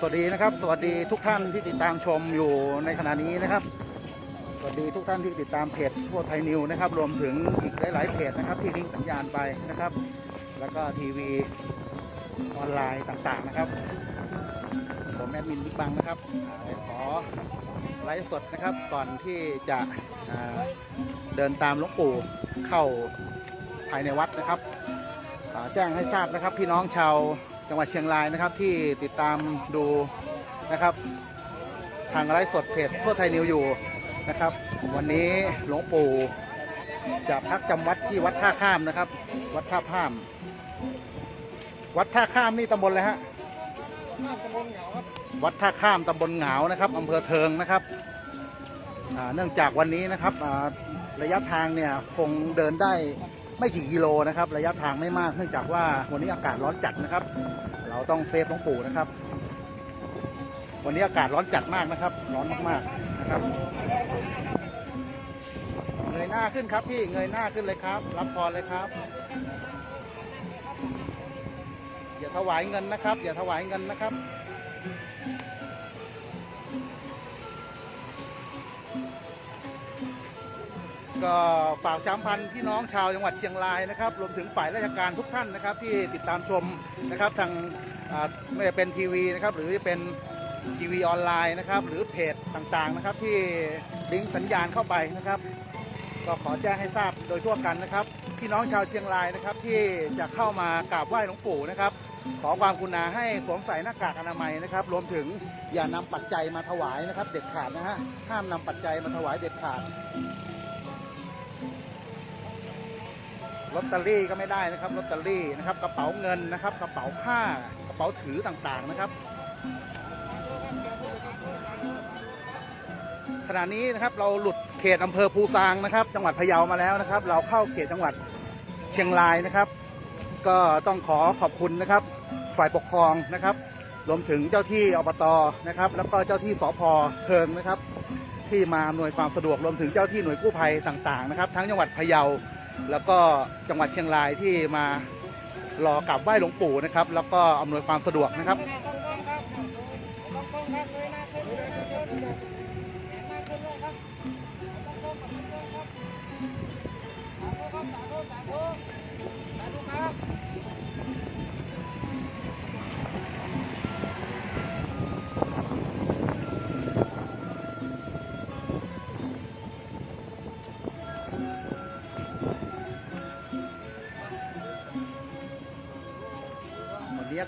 สวัสดีนะครับ สวัสดีทุกท่านที่ติดตามชมอยู่ในขณะนี้นะครับ สวัสดีทุกท่านที่ติดตามเพจทั่วไทยนิวนะครับ รวมถึงอีกหลายๆเพจนะครับที่ลิงก์สัญญาณไปนะครับ แล้วก็ทีวีออนไลน์ต่างๆนะครับผมแอดมินบิ๊กบังนะครับขอไลฟ์สดนะครับก่อนที่จะเดินตามหลวงปู่เข้าภายในวัดนะครับแจ้งให้ทราบนะครับพี่น้องชาว จังหวัดเชียงรายนะครับที่ติดตามดูนะครับ ทางไลฟ์สดเพจทั่วไทยนิวอยู่นะครับ วันนี้หลวงปู่จะพักจำวัดที่วัดท่าข้ามนะครับ วัดท่าข้าม วัดท่าข้ามนี่ตำบลอะไรฮะวัดท่าข้ามตำบลเหงานะครับอำเภอเทิงนะครับเนื่องจากวันนี้นะครับระยะทางเนี่ยคงเดินได้ ไม่กี่กิโลนะครับ ระยะทางไม่มากเนื่องจากว่าวันนี้อากาศร้อนจัดนะครับ เราต้องเซฟหลวงปู่นะครับ วันนี้อากาศร้อนจัดมากนะครับ ร้อนมากๆนะครับ เงยหน้าขึ้นครับพี่เงยหน้าขึ้นเลยครับ รับพรเลยครับ อย่าถวายเงินนะครับ อย่าถวายเงินนะครับ ก็ฝากจำพันพี่น้องชาวจังหวัดเชียงรายนะครับ รวมถึงฝ่ายราชการทุกท่านนะครับ ที่ติดตามชมนะครับทางไม่ว่าเป็นทีวีนะครับ หรือจะเป็นทีวีออนไลน์นะครับ หรือเพจต่างๆนะครับ ที่ลิงก์สัญญาณเข้าไปนะครับ ก็ขอแจ้งให้ทราบโดยทั่วกันนะครับ พี่น้องชาวเชียงรายนะครับ ที่จะเข้ามากราบไหว้หลวงปู่นะครับ ขอความกรุณาให้สวมใส่หน้ากากอนามัยนะครับ รวมถึงอย่านำปัจจัยมาถวายนะครับ เด็ดขาดนะฮะห้ามนำปัจจัยมาถวายเด็ดขาด ลอตเตอรี่ก็ไม่ได้นะครับลอตเตอรี่นะครับ กระเป๋าเงินนะครับ กระเป๋าผ้ากระเป๋าถือต่างๆนะครับ ขณะนี้นะครับเราหลุดเขตอำเภอภูซางนะครับ จังหวัดพะเยามาแล้วนะครับ เราเข้าเขตจังหวัดเชียงรายนะครับ ก็ต้องขอขอบคุณนะครับ ฝ่ายปกครองนะครับ รวมถึงเจ้าที่อบตนะครับ แล้วก็เจ้าที่สพเทิงนะครับ ที่มาอำนวยความสะดวกรวมถึงเจ้าที่หน่วยกู้ภัยต่าง ๆ นะครับ ทั้งจังหวัดพะเยา แล้วก็จังหวัดเชียงรายที่มารอกราบไหว้หลวงปู่นะครับ แล้วก็อำนวยความสะดวกนะครับ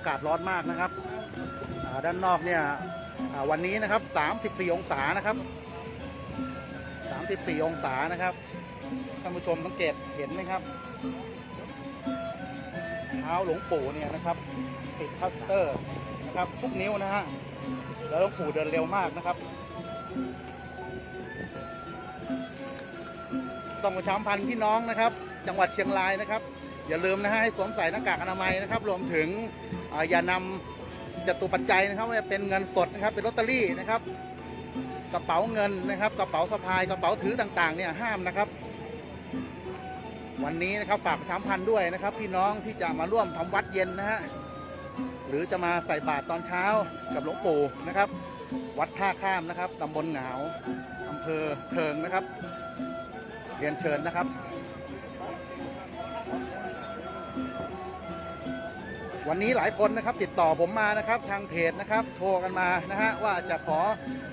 ากาศร้อนมากนะครับด้านนอกเนี่ยวันนี้นะครับ 34 องศานะครับ 34 องศานะครับท่านผู้ชมสังเกตเห็นไหมครับเท้าหลวงปู่เนี่ยนะครับติดพลาสเตอร์นะครับทุกนิ้วนะฮะแล้วหลวงปู่เดินเร็วมากนะครับ ต้องประชาสัมพันธ์พี่น้องนะครับ จังหวัดเชียงรายนะครับ อย่าลืมนะฮะให้สวมใส่หน้ากากอนามัยนะครับ รวมถึงออย่านำจตุปัจจัยนะครับว่าจะเป็นเงินสดนะครับ เป็นลอตเตอรี่นะครับ กระเป๋าเงินนะครับ กระเป๋าสะพายกระเป๋าถือต่างๆ เนี่ยห้ามนะครับ วันนี้นะครับฝากประชามพันธ์ด้วยนะครับ พี่น้องที่จะมาร่วมทำวัดเย็นนะฮะหรือจะมาใส่บาตรตอนเช้ากับหลวงปู่นะครับ วัดท่าข้ามนะครับตำบลหงาอำเภอเทิงนะครับ เรียนเชิญนะครับ วันนี้หลายคนนะครับติดต่อผมมานะครับทางเพจนะครับโทรกันมานะฮะว่าจะขอ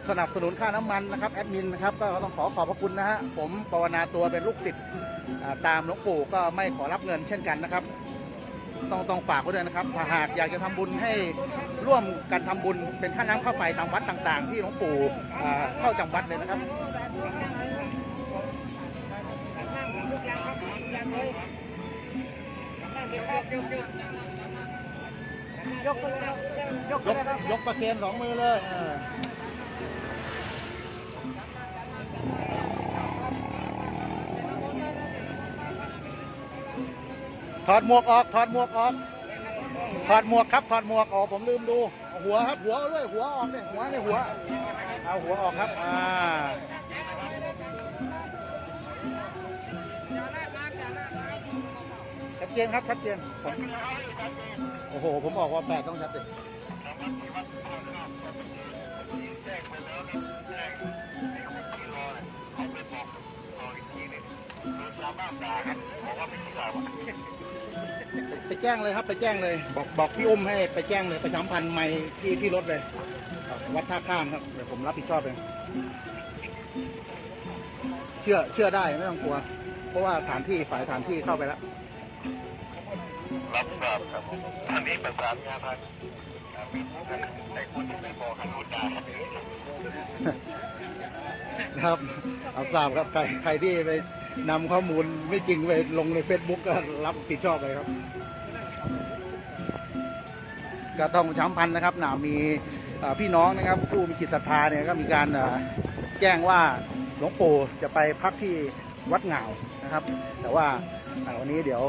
สนับสนุนค่าน้ำมันนะครับแอดมินนะครับก็ต้องขอขอบพระคุณนะฮะผมปวนาตัวเป็นลูกศิษย์อ่าตามหลวงปู่ก็ไม่ขอรับเงินเช่นกันนะครับ ต้องต้องฝากไว้ด้วยนะครับถ้าหากอยากจะทำบุญให้ร่วมกันทำบุญเป็นค่าน้ำค่าไฟตามวัดต่างๆ ที่หลวงปู่อ่าเข้าจำวัดเลยนะครับย กไปเลยครับยกไปยกเลยครับยกประเคนสองมือเลยเออถอดหมวกออก ถอดหมวกออก ถอดหมวกครับ ถอดหมวกออก ผมลืมดู หัวครับ หัวเอาด้วย หัวออกเนี่ยหัวเนี่ยหัว เอาหัวออกครับ อ่า เจนครับชัดเจนผมโอ้โห ผมบอกว่าแปดต้องชัดเจนไปแจ้งเลยครับไปแจ้งเลย บอกบอกพี่อุ้มให้ไปแจ้งเลยประชามพันธ์ไม่ที่ที่รถเลย วัดท่าข้ามครับเดี๋ยวผมรับผิดชอบเองเชื่อเชื่อได้ไม่ต้องกลัว เพราะว่าฐานที่ฝ่ายฐานที่เข้าไปแล้ว รับทราบครับผมอันนี้ประสานงานทางอ่ามีท่านแต่คนที่ไม่บอกทางโน้นด่าครับครับเอาทราบครับใครใครที่ไปนำข้อมูลไม่จริงไปลงใน Facebook ก็รับผิดชอบไปครับ ก็ต้องช้ำพันนะครับหนะมีพี่น้องนะครับผู้มีจิตศรัทธาเนี่ยก็มีการแจ้งว่าหลวงปู่จะไปพักที่ วัดเหงานะครับ แต่ว่าวันนี้เดี๋ยว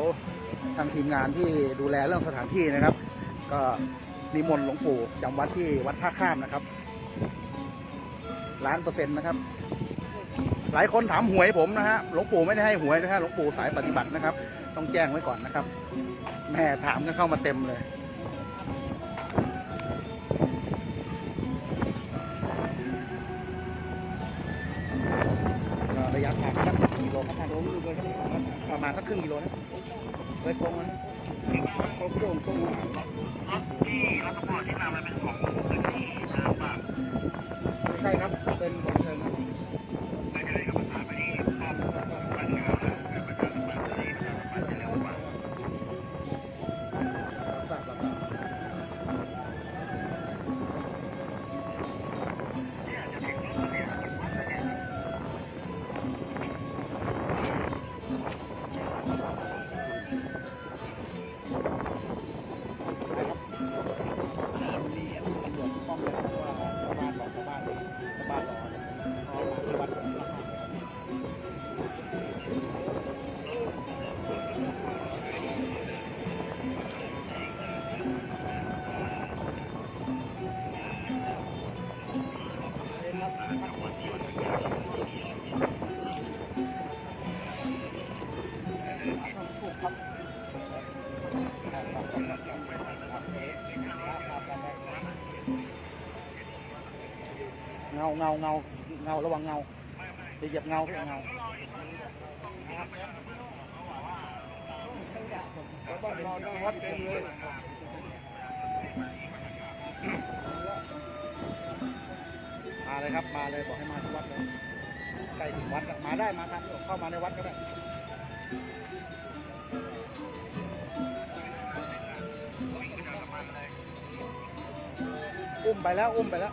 ทางทีมงานที่ดูแลเรื่องสถานที่นะครับ ก็นิมนต์หลวงปู่จำวัดที่วัดท่าข้ามนะครับล้านเปอร์เซ็นต์นะครับ หลายคนถามหวยผมนะฮะหลวงปู่ไม่ได้ให้หวยนะฮะหลวงปู่สายปฏิบัตินะครับ ต้องแจ้งไว้ก่อนนะครับ แม่ถามกันเข้ามาเต็มเลย กิโลครับทางโน้นเลยครับประมาณสักครึ่งกิโลนะเลยตรงนะโค้งโค้งโค้งที่รัฐบาลที่นำมาเป็นของพื้นที่เดิมป่ะใช่ครับเป็นของเชิงครับไม่ เงาเงาเงาเงาระวังเงาจะเหยียบเงาเงามาเลยครับมาเลยบอกให้มาที่วัดเลยใกล้ถึงวัดมาได้มาทางเข้ามาในวัดก็ได้ อุ้มไปแล้วอุ้มไปแล้ว